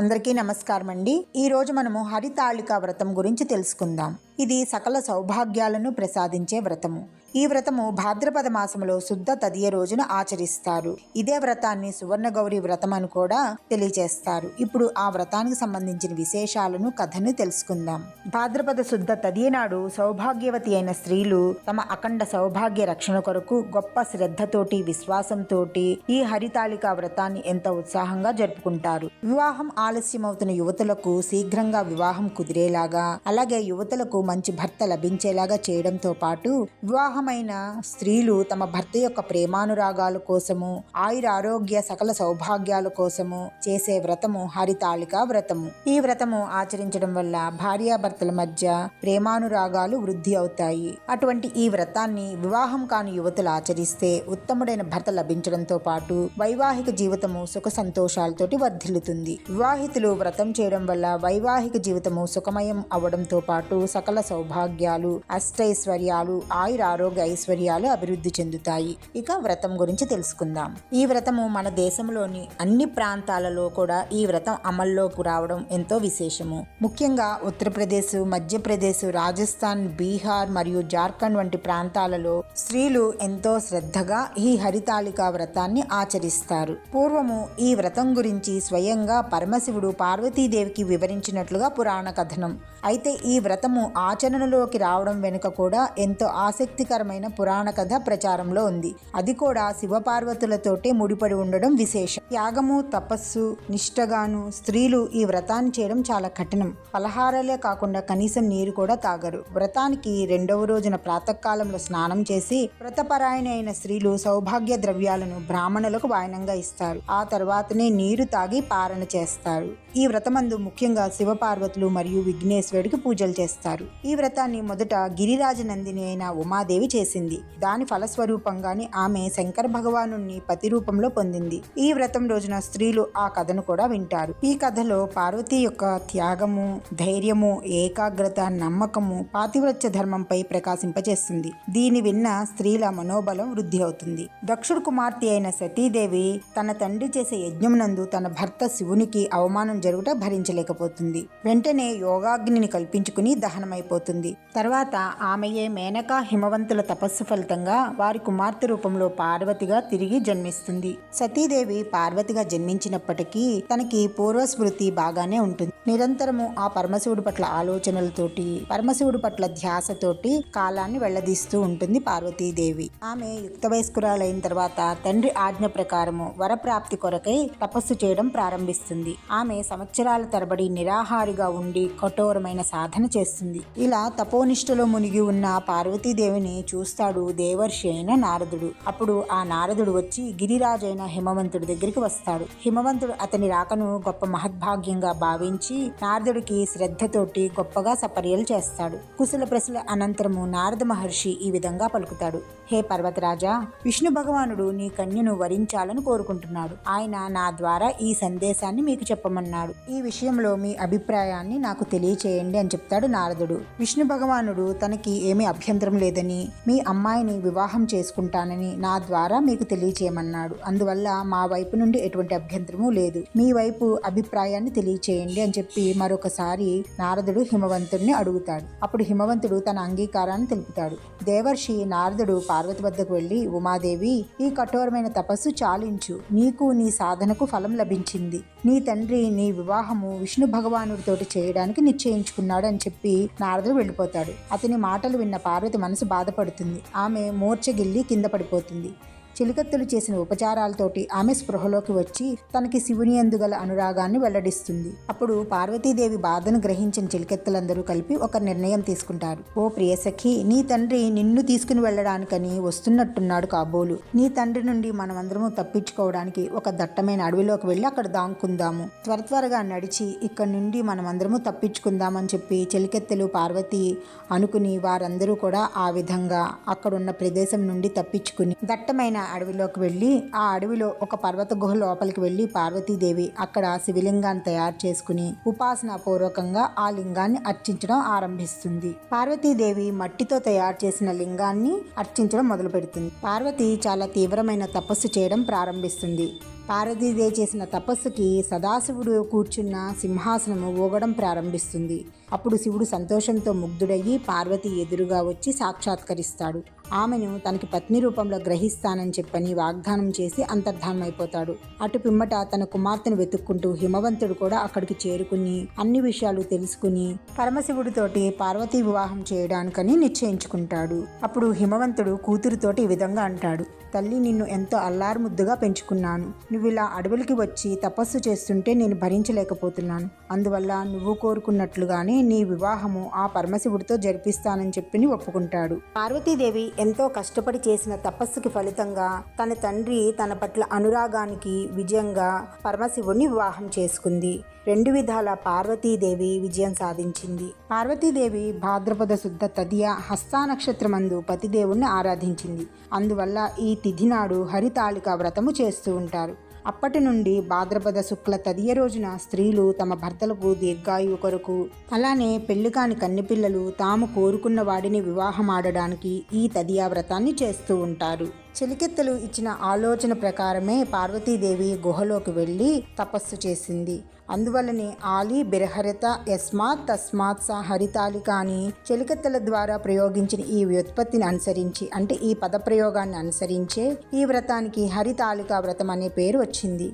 అందరికీ నమస్కారం అండి ఈరోజు మనము హరితాళిక వ్రతం గురించి తెలుసుకుందాం. ఇది సకల సౌభాగ్యాలను ప్రసాదించే వ్రతము. ఈ వ్రతము భాద్రపద మాసములో శుద్ధ తదియ రోజున ఆచరిస్తారు. ఇదే వ్రతాన్ని సువర్ణగౌరి వ్రతం అని కూడా తెలియజేస్తారు. ఇప్పుడు ఆ వ్రతానికి సంబంధించిన విశేషాలను కథను తెలుసుకుందాం. భాద్రపద శుద్ధ తదియ నాడు సౌభాగ్యవతి అయిన స్త్రీలు తమ అఖండ సౌభాగ్య రక్షణ కొరకు గొప్ప శ్రద్ధతోటి విశ్వాసంతోటి ఈ హరితాళిక వ్రతాన్ని ఎంత ఉత్సాహంగా జరుపుకుంటారు. వివాహం ఆలస్యమవుతున్న యువతులకు శీఘ్రంగా వివాహం కుదిరేలాగా అలాగే యువతులకు మంచి భర్త లభించేలాగా చేయడంతో పాటు వివాహమైన స్త్రీలు తమ భర్త యొక్క ప్రేమానురాగాల కోసము ఆయురారోగ్య సకల సౌభాగ్యాల కోసము చేసే వ్రతము హరితాళిక వ్రతము. ఈ వ్రతము ఆచరించడం వల్ల భార్యాభర్తల మధ్య ప్రేమానురాగాలు వృద్ధి అవుతాయి. అటువంటి ఈ వ్రతాన్ని వివాహం కాని యువతులు ఆచరిస్తే ఉత్తముడైన భర్త లభించడంతో పాటు వైవాహిక జీవితము సుఖ సంతోషాలతోటి వర్ధిల్లుతుంది. వివాహితులు వ్రతం చేయడం వల్ల వైవాహిక జీవితము సుఖమయం అవడంతో పాటు సకల సౌభాగ్యాలు అష్టైశ్వర్యాలు ఆయుర ఆరోగ్య ఐశ్వర్యాలు అభివృద్ధి చెందుతాయి. ఇక వ్రతం గురించి తెలుసుకుందాం. ఈ వ్రతము మన దేశంలోని అన్ని ప్రాంతాలలో కూడా ఈ వ్రతం అమల్లోకి రావడం ఎంతో విశేషము. ముఖ్యంగా ఉత్తరప్రదేశ్ మధ్యప్రదేశ్ రాజస్థాన్ బీహార్ మరియు జార్ఖండ్ వంటి ప్రాంతాలలో స్త్రీలు ఎంతో శ్రద్ధగా ఈ హరితాళిక వ్రతాన్ని ఆచరిస్తారు. పూర్వము ఈ వ్రతం గురించి స్వయంగా పరమశివుడు పార్వతీదేవికి వివరించినట్లుగా పురాణ కథనం. అయితే ఈ వ్రతము ఆచరణలోకి రావడం వెనుక కూడా ఎంతో ఆసక్తికరమైన పురాణ కథ ప్రచారంలో ఉంది. అది కూడా శివపార్వతులతోటే ముడిపడి ఉండడం విశేషం. త్యాగము తపస్సు నిష్టగాను స్త్రీలు ఈ వ్రతాన్ని చేయడం చాలా కఠినం. పలహారాలే కాకుండా కనీసం నీరు కూడా తాగరు. వ్రతానికి రెండవ రోజున ప్రాతకాలంలో స్నానం చేసి వ్రతపరాయణ అయిన స్త్రీలు సౌభాగ్య ద్రవ్యాలను బ్రాహ్మణులకు వాయనంగా ఇస్తారు. ఆ తర్వాతనే నీరు తాగి పారణ చేస్తారు. ఈ వ్రతమందు ముఖ్యంగా శివపార్వతులు మరియు విఘ్నేశ్వరుడికి పూజలు చేస్తారు. ఈ వ్రతాన్ని మొదట గిరిరాజనందిని అయిన ఉమాదేవి చేసింది. దాని ఫలస్వరూపంగానే ఆమె శంకర భగవాను పతి రూపంలో పొందింది. ఈ వ్రతం రోజున స్త్రీలు ఆ కథను కూడా వింటారు. ఈ కథలో పార్వతి యొక్క త్యాగము ధైర్యము ఏకాగ్రత నమ్మకము పాతివ్రత్య ధర్మంపై ప్రకాశింపచేస్తుంది. దీని విన్న స్త్రీల మనోబలం వృద్ధి అవుతుంది. దక్షుడు కుమార్తె అయిన సతీదేవి తన తండ్రి చేసే యజ్ఞమునందు తన భర్త శివునికి అవమానం జరుగుట భరించలేకపోతుంది. వెంటనే యోగాగ్నిని కల్పించుకుని అయిపోతుంది తర్వాత ఆమెయే మేనక హిమవంతుల తపస్సు ఫలితంగా వారి కుమార్తె రూపంలో పార్వతిగా తిరిగి జన్మిస్తుంది. సతీదేవి పార్వతిగా జన్మించినప్పటికీ తనకి పూర్వస్మృతి బాగానే ఉంటుంది. నిరంతరము ఆ పరమశివుడి పట్ల ఆలోచనలతోటి పరమశివుడి పట్ల ధ్యాసతోటి కాలాన్ని వెళ్ళదీస్తూ ఉంటుంది పార్వతీదేవి. ఆమె యుక్త వయస్కురాలైన తర్వాత తండ్రి ఆజ్ఞ ప్రకారము వరప్రాప్తి కొరకై తపస్సు చేయడం ప్రారంభిస్తుంది. ఆమె సంవత్సరాల తరబడి నిరాహారిగా ఉండి కఠోరమైన సాధన చేస్తుంది. ఇలా తపోనిష్టలో మునిగి ఉన్న పార్వతీదేవిని చూస్తాడు దేవర్షి అయిన నారదుడు. అప్పుడు ఆ నారదుడు వచ్చి గిరిరాజైన హిమవంతుడి దగ్గరికి వస్తాడు. హిమవంతుడు అతని రాకను గొప్ప మహద్భాగ్యంగా భావించి నారదుడికి శ్రద్ధతోటి గొప్పగా సపర్యలు చేస్తాడు. కుశల ప్రశ్నల అనంతరము నారద మహర్షి ఈ విధంగా పలుకుతాడు. హే పర్వతరాజా విష్ణు భగవానుడు నీ కన్యను వరించాలని కోరుకుంటున్నాడు. ఆయన నా ద్వారా ఈ సందేశాన్ని మీకు చెప్పమన్నాడు. ఈ విషయంలో మీ అభిప్రాయాన్ని నాకు తెలియచేయండి అని చెప్తాడు నారదుడు. విష్ణు భగవానుడు తనకి ఏమీ అభ్యంతరం లేదని మీ అమ్మాయిని వివాహం చేసుకుంటానని నా ద్వారా మీకు తెలియచేయమన్నాడు. అందువల్ల మా వైపు నుండి ఎటువంటి అభ్యంతరము లేదు. మీ వైపు అభిప్రాయాన్ని తెలియచేయండి అని చెప్పి మరొకసారి నారదుడు హిమవంతుడిని అడుగుతాడు. అప్పుడు హిమవంతుడు తన అంగీకారాన్ని తెలుపుతాడు. దేవర్షి నారదుడు పార్వతి వద్దకు వెళ్ళి ఉమాదేవి ఈ కఠోరమైన తపస్సు చాలించు. నీకు నీ సాధనకు ఫలం లభించింది. నీ తండ్రి నీ వివాహము విష్ణు భగవానుడితోటి చేయడానికి నిశ్చయించుకున్నాడు అని చెప్పి నారదుడు వెళ్ళిపోతాడు. అతని మాటలు విన్న పార్వతి మనసు బాధపడుతుంది. ఆమె మూర్ఛగిల్లి కింద పడిపోతుంది. చిలికత్తెలు చేసిన ఉపచారాలతోటి ఆమె స్పృహలోకి వచ్చి తనకి శివుని ఎందుగల అనురాగాన్ని వెల్లడిస్తుంది. అప్పుడు పార్వతీదేవి బాధను గ్రహించిన చిలికెత్తలందరూ కలిపి ఒక నిర్ణయం తీసుకుంటారు. ఓ ప్రియసఖి నీ తండ్రి నిన్ను తీసుకుని వెళ్ళడానికని వస్తున్నట్టున్నాడు కాబోలు. నీ తండ్రి నుండి మనమందరము తప్పించుకోవడానికి ఒక దట్టమైన అడవిలోకి వెళ్ళి అక్కడ దాంకుందాము. త్వర త్వరగా నడిచి ఇక్కడ నుండి మనమందరము తప్పించుకుందామని చెప్పి చెలికెత్తెలు పార్వతి అనుకుని వారందరూ కూడా ఆ విధంగా అక్కడున్న ప్రదేశం నుండి తప్పించుకుని దట్టమైన అడవిలోకి వెళ్ళి ఆ అడవిలో ఒక పర్వత గుహ లోపలికి వెళ్ళి పార్వతీదేవి అక్కడ శివలింగాన్ని తయారు చేసుకుని ఉపాసన పూర్వకంగా ఆ లింగాన్ని అర్చించడం ఆరంభిస్తుంది. పార్వతీదేవి మట్టితో తయారు చేసిన లింగాన్ని అర్చించడం మొదలు పెడుతుంది పార్వతి చాలా తీవ్రమైన తపస్సు చేయడం ప్రారంభిస్తుంది. పార్వతీదేవి చేసిన తపస్సుకి సదాశివుడు కూర్చున్న సింహాసనము ఊగడం ప్రారంభిస్తుంది. అప్పుడు శివుడు సంతోషంతో ముగ్ధుడయ్యి పార్వతి ఎదురుగా వచ్చి సాక్షాత్కరిస్తాడు. ఆమెను తనకి పత్ని రూపంలో గ్రహిస్తానని చెప్పని వాగ్దానం చేసి అంతర్ధానమైపోతాడు. అటు పిమ్మట తన కుమార్తెను వెతుక్కుంటూ హిమవంతుడు కూడా అక్కడికి చేరుకుని అన్ని విషయాలు తెలుసుకుని పరమశివుడితోటి పార్వతీ వివాహం చేయడానికని నిశ్చయించుకుంటాడు. అప్పుడు హిమవంతుడు కూతురుతోటి ఈ విధంగా అంటాడు. తల్లి నిన్ను ఎంతో అల్లారుముద్దుగా పెంచుకున్నాను. నువ్వు ఇలా అడవులకి వచ్చి తపస్సు చేస్తుంటే నేను భరించలేకపోతున్నాను. అందువల్ల నువ్వు కోరుకున్నట్లుగానే నీ వివాహము ఆ పరమశివుడితో జరిపిస్తానని చెప్పి ఒప్పుకుంటాడు. పార్వతీదేవి ఎంతో కష్టపడి చేసిన తపస్సుకి ఫలితంగా తన తండ్రి తన పట్ల అనురాగానికి విజయంగా పరమశివుడిని వివాహం చేసుకుంది. రెండు విధాల పార్వతీదేవి విజయం సాధించింది. పార్వతీదేవి భాద్రపద శుద్ధ తదియ హస్తా నక్షత్రమందు పతిదేవుణ్ణి ఆరాధించింది. అందువల్ల ఈ తిథి నాడు హరితాళిక వ్రతము చేస్తూ ఉంటారు. అప్పటి నుండి భాద్రపద శుక్ల తదియ రోజున స్త్రీలు తమ భర్తలకు దీర్ఘాయువు కొరకు అలానే పెళ్ళి కాని కన్నెపిల్లలు తాము కోరుకున్న వాడిని వివాహం ఆడడానికి ఈ తదియా వ్రతాన్ని చేస్తూ ఉంటారు. చెలికెత్తలు ఇచ్చిన ఆలోచన ప్రకారమే పార్వతీదేవి గుహలోకి వెళ్ళి తపస్సు చేసింది. అందువలనే ఆలీ బిరహరిత యస్మాత్ తస్మాత్ సా హరితాలిక అని చెలికత్తెల ద్వారా ప్రయోగించిన ఈ వ్యుత్పత్తిని అనుసరించి అంటే ఈ పదప్రయోగాన్ని అనుసరించే ఈ వ్రతానికి హరితాలిక వ్రతం అనే పేరు వచ్చింది.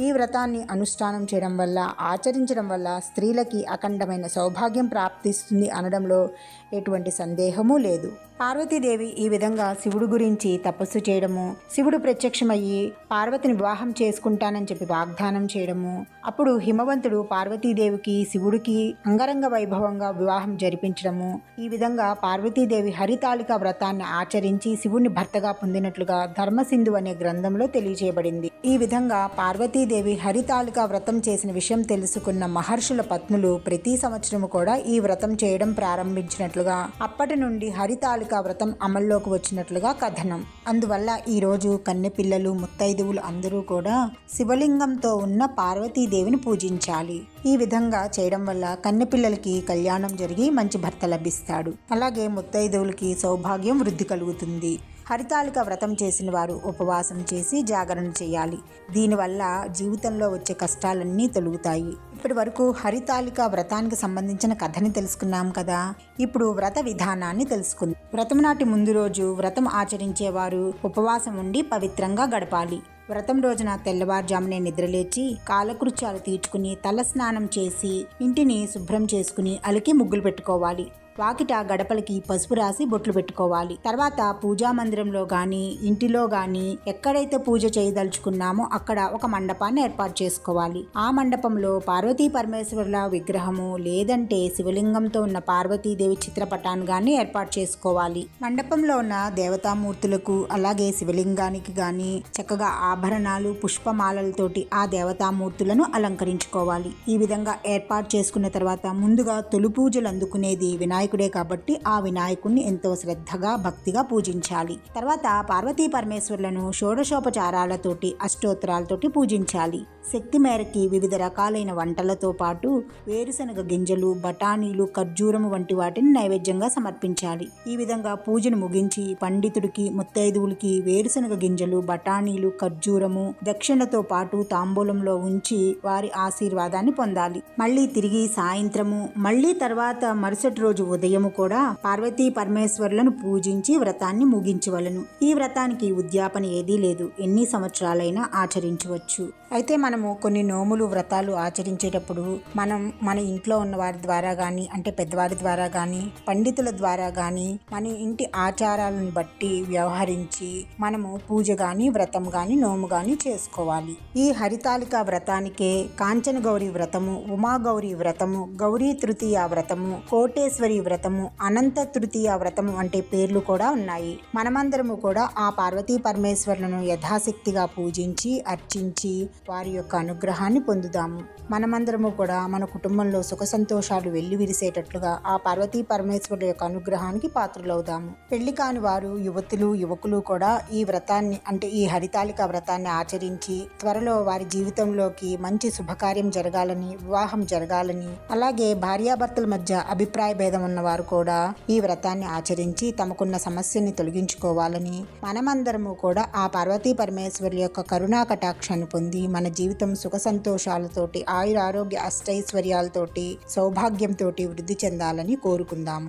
ఈ వ్రతాన్ని అనుష్ఠానం చేయడం వల్ల ఆచరించడం వల్ల స్త్రీలకి అఖండమైన సౌభాగ్యం ప్రాప్తిస్తుంది అనడంలో ఎటువంటి సందేహము లేదు. పార్వతీదేవి ఈ విధంగా శివుడు గురించి తపస్సు చేయడము శివుడు ప్రత్యక్షమయ్యి పార్వతిని వివాహం చేసుకుంటానని చెప్పి వాగ్దానం చేయడము అప్పుడు హిమవంతుడు పార్వతీదేవికి శివుడికి అంగరంగ వైభవంగా వివాహం జరిపించడము ఈ విధంగా పార్వతీదేవి హరితాళిక వ్రతాన్ని ఆచరించి శివుని భర్తగా పొందినట్లుగా ధర్మసింధు అనే గ్రంథంలో తెలియజేయబడింది. ఈ విధంగా పార్వతీదేవి హరితాళిక వ్రతం చేసిన విషయం తెలుసుకున్న మహర్షుల పత్నులు ప్రతి సంవత్సరము కూడా ఈ వ్రతం చేయడం ప్రారంభించినట్లుగా అప్పటి నుండి హరితాళిక వ్రతం అమల్లోకి వచ్చినట్లుగా కథనం. అందువల్ల ఈరోజు కన్నెపిల్లలు ముత్తైదువులు అందరూ కూడా శివలింగంతో ఉన్న పార్వతీదేవిని పూజించాలి. ఈ విధంగా చేయడం వల్ల కన్నెపిల్లలకి కళ్యాణం జరిగి మంచి భర్త లభిస్తాడు. అలాగే ముత్తైదువులకి సౌభాగ్యం వృద్ధి కలుగుతుంది. హరితాళిక వ్రతం చేసిన వారు ఉపవాసం చేసి జాగరణ చేయాలి. దీనివల్ల జీవితంలో వచ్చే కష్టాలన్నీ తొలుగుతాయి. ఇప్పటి వరకు హరితాళిక వ్రతానికి సంబంధించిన కథని తెలుసుకున్నాం కదా? ఇప్పుడు వ్రత విధానాన్ని తెలుసుకుందాం. వ్రతం నాటి ముందు రోజు వ్రతం ఆచరించేవారు ఉపవాసం ఉండి పవిత్రంగా గడపాలి. వ్రతం రోజున తెల్లవారుజామునే నిద్రలేచి కాలకృత్యాలు తీర్చుకుని తల స్నానం చేసి ఇంటిని శుభ్రం చేసుకుని అలికి ముగ్గులు పెట్టుకోవాలి. వాకిట గడపలకి పసుపు రాసి బొట్లు పెట్టుకోవాలి. తర్వాత పూజా మందిరంలో గాని ఇంటిలో గాని ఎక్కడైతే పూజ చేయదలుచుకున్నామో అక్కడ ఒక మండపాన్ని ఏర్పాటు చేసుకోవాలి. ఆ మండపంలో పార్వతీ పరమేశ్వరుల విగ్రహము లేదంటే శివలింగంతో ఉన్న పార్వతీదేవి చిత్రపటాన్ని గాని ఏర్పాటు చేసుకోవాలి. మండపంలో ఉన్న దేవతామూర్తులకు అలాగే శివలింగానికి గాని చక్కగా ఆభరణాలు పుష్పమాలలతోటి ఆ దేవతామూర్తులను అలంకరించుకోవాలి. ఈ విధంగా ఏర్పాటు చేసుకున్న తర్వాత ముందుగా తొలి పూజలు అందుకునేది వినాయకుడే కాబట్టి ఆ వినాయకుణ్ణి ఎంతో శ్రద్ధగా భక్తిగా పూజించాలి. తర్వాత పార్వతీ పరమేశ్వరులను షోడశోపచారాలతోటి అష్టోత్తరాలతోటి పూజించాలి. శక్తి మేరకి వివిధ రకాలైన వంటలతో పాటు వేరుశనగ గింజలు బఠానీలు ఖర్జూరము వంటి వాటిని నైవేద్యంగా సమర్పించాలి. ఈ విధంగా పూజను ముగించి పండితుడికి ముత్తైదువులకి వేరుశనగ గింజలు బఠానీలు ఖర్జూరము దక్షిణతో పాటు తాంబూలంలో ఉంచి వారి ఆశీర్వాదాన్ని పొందాలి. మళ్ళీ తిరిగి సాయంత్రము మళ్ళీ తర్వాత మరుసటి రోజు ఉదయము కూడా పార్వతీ పరమేశ్వరులను పూజించి వ్రతాన్ని ముగించవలను. ఈ వ్రతానికి ఉద్యాపన ఏదీ లేదు. ఎన్ని సంవత్సరాలైనా ఆచరించవచ్చు. అయితే మనము కొన్ని నోములు వ్రతాలు ఆచరించేటప్పుడు మనం మన ఇంట్లో ఉన్న వారి ద్వారా కానీ అంటే పెద్దవారి ద్వారా కానీ పండితుల ద్వారా కానీ మన ఇంటి ఆచారాలను బట్టి వ్యవహరించి మనము పూజ కానీ వ్రతం కానీ నోము కానీ చేసుకోవాలి. ఈ హరితాళిక వ్రతానికే కాంచన గౌరీ వ్రతము ఉమాగౌరి వ్రతము గౌరీ తృతీయ వ్రతము కోటేశ్వరి వ్రతము అనంత తృతీయ వ్రతము అంటే పేర్లు కూడా ఉన్నాయి. మనమందరము కూడా ఆ పార్వతీ పరమేశ్వరులను యథాశక్తిగా పూజించి అర్చించి వారి యొక్క అనుగ్రహాన్ని పొందుదాము. మనమందరము కూడా మన కుటుంబంలో సుఖ సంతోషాలు వెళ్ళి విరిసేటట్లుగా ఆ పార్వతీ పరమేశ్వరుల యొక్క అనుగ్రహానికి పాత్రులవుదాము. పెళ్ళి కాని వారు యువతులు యువకులు కూడా ఈ వ్రతాన్ని అంటే ఈ హరితాళిక వ్రతాన్ని ఆచరించి త్వరలో వారి జీవితంలోకి మంచి శుభకార్యం జరగాలని వివాహం జరగాలని అలాగే భార్యాభర్తల మధ్య అభిప్రాయ భేదం ఉన్నవారు కూడా ఈ వ్రతాన్ని ఆచరించి తమకున్న సమస్యని తొలగించుకోవాలని మనమందరము కూడా ఆ పార్వతీ పరమేశ్వరుల యొక్క కరుణా కటాక్షాన్ని పొంది మన జీవితం సుఖ సంతోషాలతోటి ఆయుర ఆరోగ్య అష్టైశ్వర్యాలతోటి సౌభాగ్యంతోటి వృద్ధి చెందాలని కోరుకుందాము.